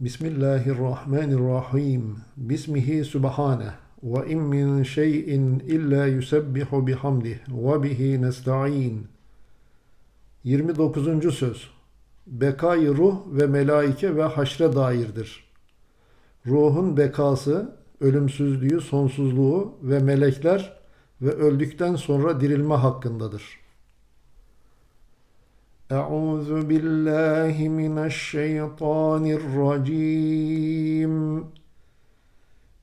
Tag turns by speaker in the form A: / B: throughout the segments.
A: Bismillahirrahmanirrahim. Bismihi subhaneh. Ve in min şeyin illa yusebbihu bihamdih ve bihi nesta'in. 29. söz. Bekayı ruh ve melaike ve haşre dairdir. Ruhun bekası, ölümsüzlüğü, sonsuzluğu ve melekler ve öldükten sonra dirilme hakkındadır. أعوذ بالله من الشيطان الرجيم.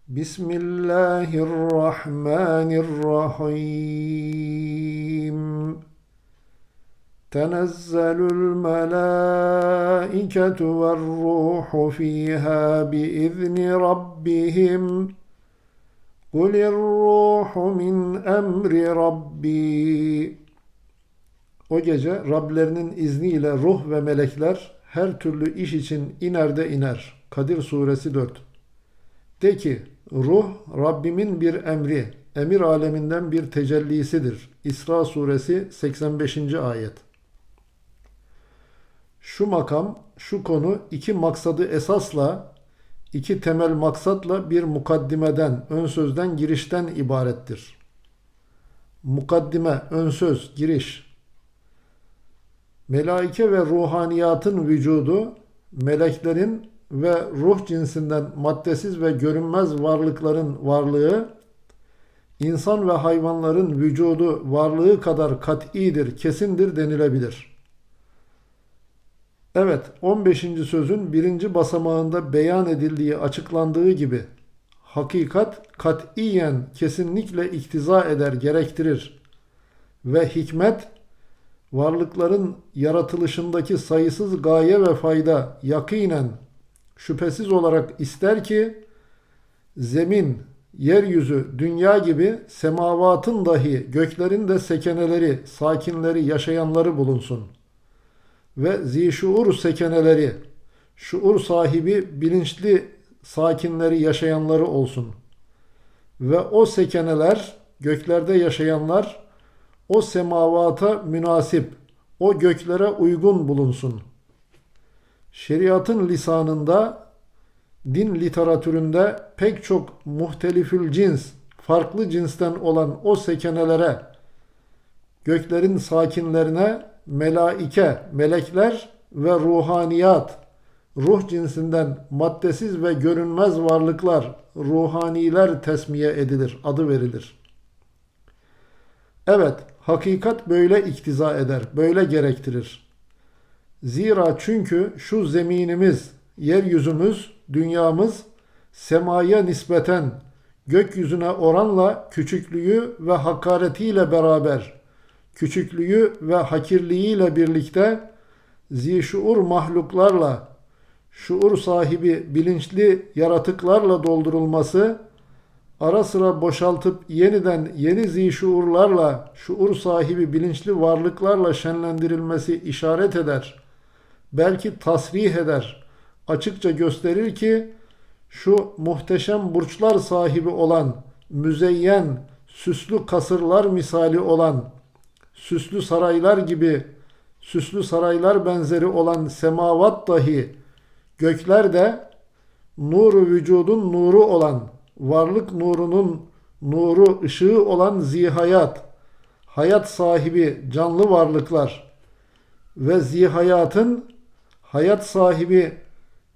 A: بسم الله الرحمن الرحيم. تنزل الملائكة والروح فيها بإذن ربهم. قل الروح من أمر ربي. O gece Rablerinin izniyle ruh ve melekler her türlü iş için iner de iner. Kadir suresi 4. De ki ruh Rabbimin bir emri, emir aleminden bir tecellisidir. İsra suresi 85. ayet. Şu makam, şu konu iki maksadı esasla, iki temel maksatla bir mukaddimeden, ön sözden, girişten ibarettir. Mukaddime, ön söz, giriş. Melaike ve ruhaniyatın vücudu, meleklerin ve ruh cinsinden maddesiz ve görünmez varlıkların varlığı, insan ve hayvanların vücudu varlığı kadar kat'idir, kesindir denilebilir.'' Evet, 15. sözün birinci basamağında beyan edildiği, açıklandığı gibi hakikat katiyen kesinlikle iktiza eder, gerektirir ve hikmet varlıkların yaratılışındaki sayısız gaye ve fayda yakinen şüphesiz olarak ister ki zemin, yeryüzü, dünya gibi semavatın dahi göklerin de sekeneleri, sakinleri, yaşayanları bulunsun.'' ve zişuur sekeneleri, şuur sahibi bilinçli sakinleri yaşayanları olsun. Ve o sekeneler, göklerde yaşayanlar, o semavata münasip, o göklere uygun bulunsun. Şeriatın lisanında, din literatüründe pek çok muhtelifül cins, farklı cinsten olan o sekenelere, göklerin sakinlerine melaike, melekler ve ruhaniyat, ruh cinsinden maddesiz ve görünmez varlıklar, ruhaniler tesmiye edilir, adı verilir. Evet, hakikat böyle iktiza eder, böyle gerektirir. Zira çünkü şu zeminimiz, yeryüzümüz, dünyamız semaya nispeten gökyüzüne oranla küçüklüğü ve hakaretiyle beraber küçüklüğü ve hakirliğiyle birlikte zişuur mahluklarla, şuur sahibi bilinçli yaratıklarla doldurulması, ara sıra boşaltıp yeniden yeni zişuurlarla, şuur sahibi bilinçli varlıklarla şenlendirilmesi işaret eder. Belki tasrih eder, açıkça gösterir ki, şu muhteşem burçlar sahibi olan, müzeyyen, süslü kasırlar misali olan, süslü saraylar gibi süslü saraylar benzeri olan semavat dahi gökler de nuru vücudun nuru olan varlık nurunun nuru ışığı olan zihayat. Hayat sahibi canlı varlıklar. Ve zihayatın hayat sahibi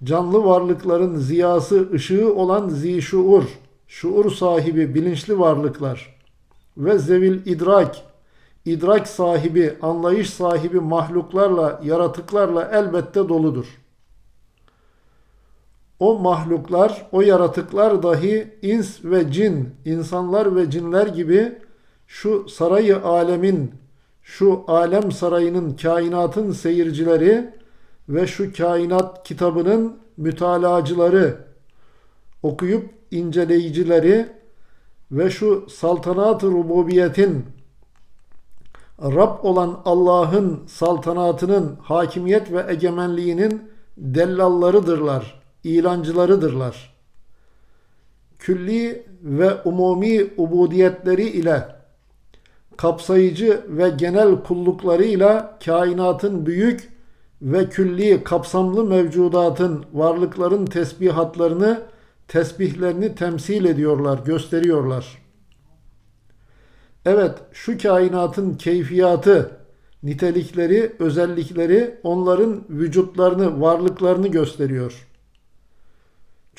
A: canlı varlıkların ziyası ışığı olan zişuur. Şuur sahibi bilinçli varlıklar. Ve zevil idrak. İdrak sahibi, anlayış sahibi mahluklarla, yaratıklarla elbette doludur. O mahluklar, o yaratıklar dahi ins ve cin, insanlar ve cinler gibi şu sarayı alemin, şu alem sarayının, kainatın seyircileri ve şu kainat kitabının mütalacıları, okuyup inceleyicileri ve şu saltanat-ı rububiyetin Rab olan Allah'ın saltanatının hakimiyet ve egemenliğinin dellallarıdırlar, ilancılarıdırlar. Külli ve umumi ubudiyetleri ile kapsayıcı ve genel kulluklarıyla kainatın büyük ve külli kapsamlı mevcudatın, varlıkların tesbihatlarını, tesbihlerini temsil ediyorlar, gösteriyorlar. Evet, şu kainatın keyfiyatı, nitelikleri, özellikleri onların vücutlarını, varlıklarını gösteriyor.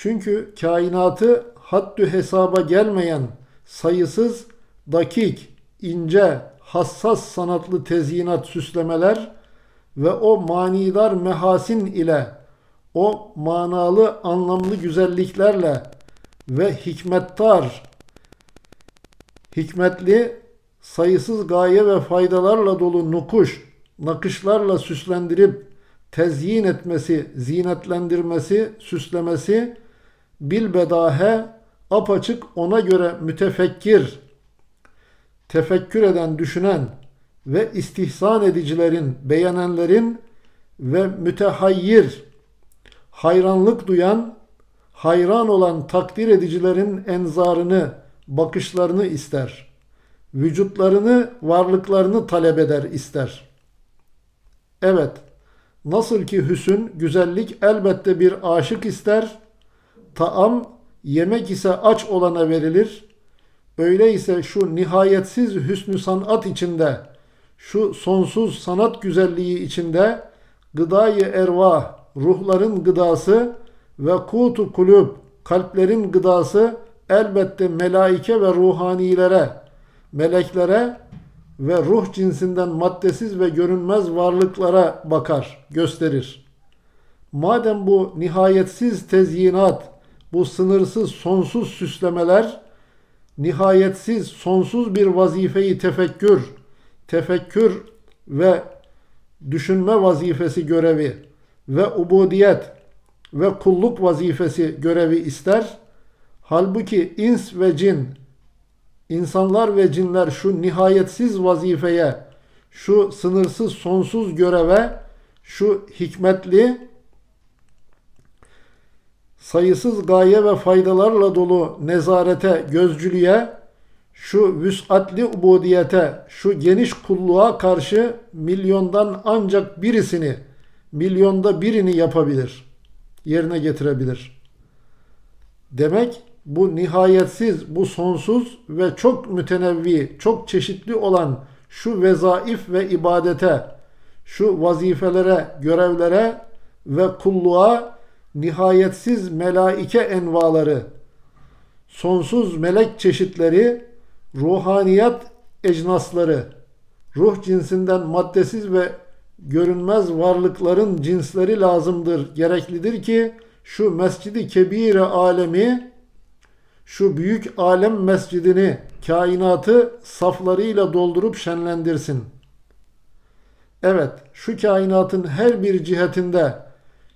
A: Çünkü kainatı haddü hesaba gelmeyen sayısız, dakik, ince, hassas sanatlı tezyinat süslemeler ve o manidar mehasin ile o manalı anlamlı güzelliklerle ve hikmettar, hikmetli, sayısız gaye ve faydalarla dolu nukuş, nakışlarla süslendirip tezyin etmesi, zinetlendirmesi, süslemesi bilbedahe apaçık ona göre mütefekkir, tefekkür eden, düşünen ve istihsan edicilerin, beğenenlerin ve mütehayyir, hayranlık duyan, hayran olan takdir edicilerin enzarını, bakışlarını ister. Vücutlarını, varlıklarını talep eder, ister. Evet, nasıl ki hüsün, güzellik elbette bir aşık ister, taam, yemek ise aç olana verilir, öyleyse şu nihayetsiz hüsnü sanat içinde, şu sonsuz sanat güzelliği içinde, gıdayı ervah, ruhların gıdası ve kutu kulüp, kalplerin gıdası elbette melaike ve ruhanilere, meleklere ve ruh cinsinden maddesiz ve görünmez varlıklara bakar, gösterir. Madem bu nihayetsiz tezyinat, bu sınırsız sonsuz süslemeler, nihayetsiz sonsuz bir vazifeyi tefekkür, tefekkür ve düşünme vazifesi görevi ve ubudiyet ve kulluk vazifesi görevi ister. Halbuki ins ve cin, insanlar ve cinler şu nihayetsiz vazifeye, şu sınırsız sonsuz göreve, şu hikmetli, sayısız gaye ve faydalarla dolu nezarete, gözcülüğe, şu vüsatli ubudiyete, şu geniş kulluğa karşı milyondan ancak birisini, milyonda birini yapabilir, yerine getirebilir. Demek bu nihayetsiz, bu sonsuz ve çok mütenevvi, çok çeşitli olan şu vezaif ve ibadete, şu vazifelere, görevlere ve kulluğa nihayetsiz melaike envaları, sonsuz melek çeşitleri, ruhaniyat ecnasları, ruh cinsinden maddesiz ve görünmez varlıkların cinsleri lazımdır, gereklidir ki şu mescidi kebire alemi, şu büyük alem mescidini, kainatı saflarıyla doldurup şenlendirsin. Evet, şu kainatın her bir cihetinde,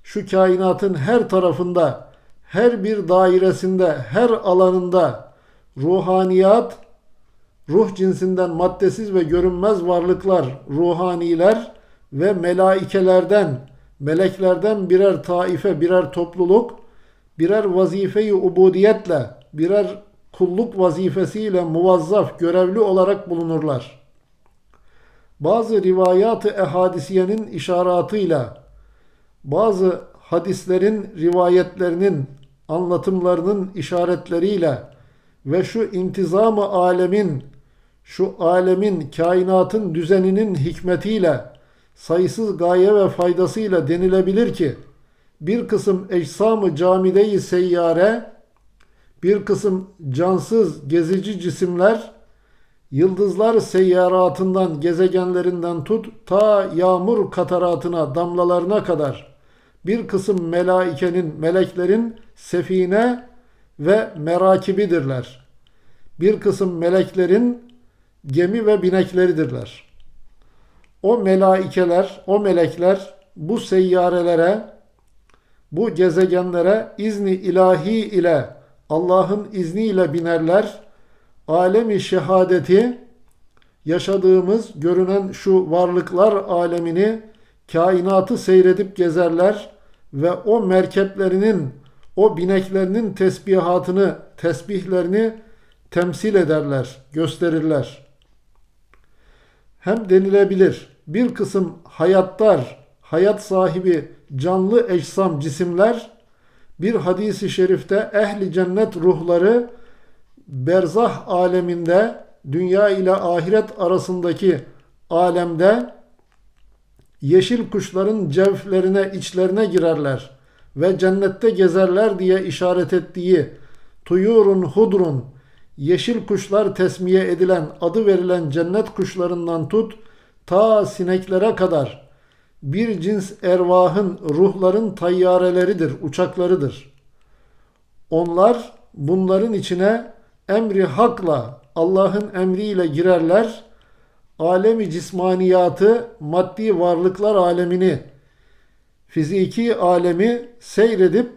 A: şu kainatın her tarafında, her bir dairesinde, her alanında ruhaniyat, ruh cinsinden maddesiz ve görünmez varlıklar, ruhaniler ve melaikelerden, meleklerden birer taife, birer topluluk, birer vazifeyi ubudiyetle, birer kulluk vazifesiyle muvazzaf, görevli olarak bulunurlar. Bazı rivayat-ı ehadisiyenin işaratıyla, bazı hadislerin rivayetlerinin, anlatımlarının işaretleriyle ve şu intizamı alemin, şu alemin, kainatın düzeninin hikmetiyle, sayısız gaye ve faydasıyla denilebilir ki, bir kısım eczam-ı camideyi seyyare, bir kısım cansız gezici cisimler, yıldızlar seyyaratından, gezegenlerinden tut, ta yağmur kataratına, damlalarına kadar, bir kısım melaikenin, meleklerin sefine ve merakibidirler. Bir kısım meleklerin gemi ve binekleridirler. O melaikeler, o melekler bu seyyarelere, bu gezegenlere izni ilahi ile Allah'ın izniyle binerler. Alemi şehadeti yaşadığımız görünen şu varlıklar alemini kainatı seyredip gezerler ve o merkeplerinin o bineklerinin tesbihatını, tesbihlerini temsil ederler, gösterirler. Hem denilebilir bir kısım hayatlar, hayat sahibi canlı ecsam cisimler bir hadisi şerifte ehli cennet ruhları berzah aleminde dünya ile ahiret arasındaki alemde yeşil kuşların cevflerine içlerine girerler ve cennette gezerler diye işaret ettiği tuyurun hudrun yeşil kuşlar tesmiye edilen adı verilen cennet kuşlarından tut ta sineklere kadar bir cins ervahın ruhların tayyareleridir, uçaklarıdır. Onlar bunların içine emri hakla Allah'ın emriyle girerler. Alemi cismaniyatı, maddi varlıklar alemini, fiziki alemi seyredip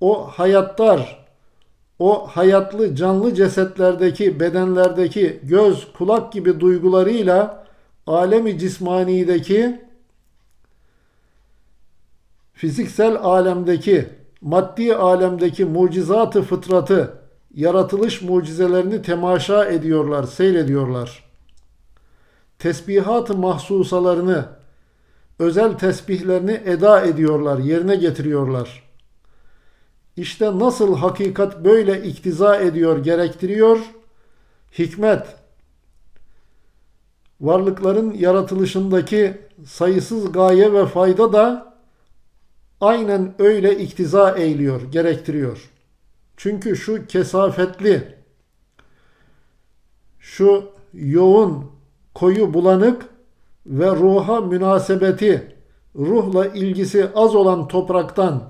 A: o hayatlar, o hayatlı canlı cesetlerdeki, bedenlerdeki göz, kulak gibi duygularıyla alemi cismanideki fiziksel alemdeki, maddi alemdeki mucizatı fıtratı, yaratılış mucizelerini temaşa ediyorlar, seyrediyorlar. Tesbihat-ı mahsusalarını, özel tesbihlerini eda ediyorlar, yerine getiriyorlar. İşte nasıl hakikat böyle iktiza ediyor, gerektiriyor? Hikmet, varlıkların yaratılışındaki sayısız gaye ve fayda da aynen öyle iktiza eğiliyor, gerektiriyor. Çünkü şu kesafetli, şu yoğun, koyu bulanık ve ruha münasebeti, ruhla ilgisi az olan topraktan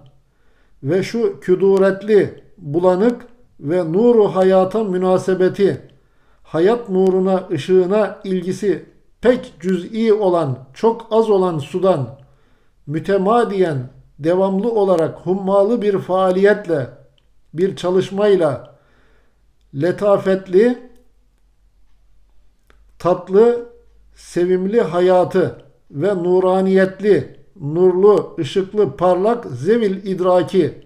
A: ve şu küduretli, bulanık ve nuru hayata münasebeti, hayat nuruna, ışığına ilgisi pek cüz'i olan, çok az olan sudan mütemadiyen, devamlı olarak hummalı bir faaliyetle, bir çalışmayla letafetli, tatlı, sevimli hayatı ve nuraniyetli, nurlu, ışıklı, parlak zevil idraki,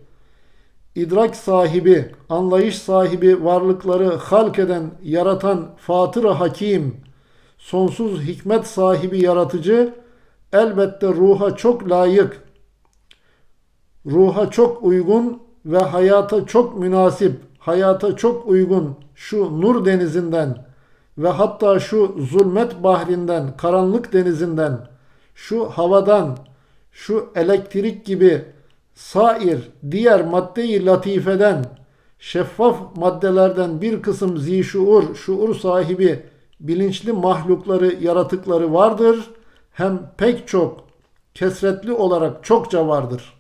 A: idrak sahibi, anlayış sahibi varlıkları halk eden, yaratan Fatır-ı Hakim, sonsuz hikmet sahibi yaratıcı, elbette ruha çok layık, ruha çok uygun ve hayata çok münasip, hayata çok uygun şu nur denizinden ve hatta şu zulmet bahrinden, karanlık denizinden, şu havadan, şu elektrik gibi sair diğer maddeyi latifeden, şeffaf maddelerden bir kısım zişuur, şuur sahibi bilinçli mahlukları, yaratıkları vardır. Hem pek çok, kesretli olarak çokça vardır.''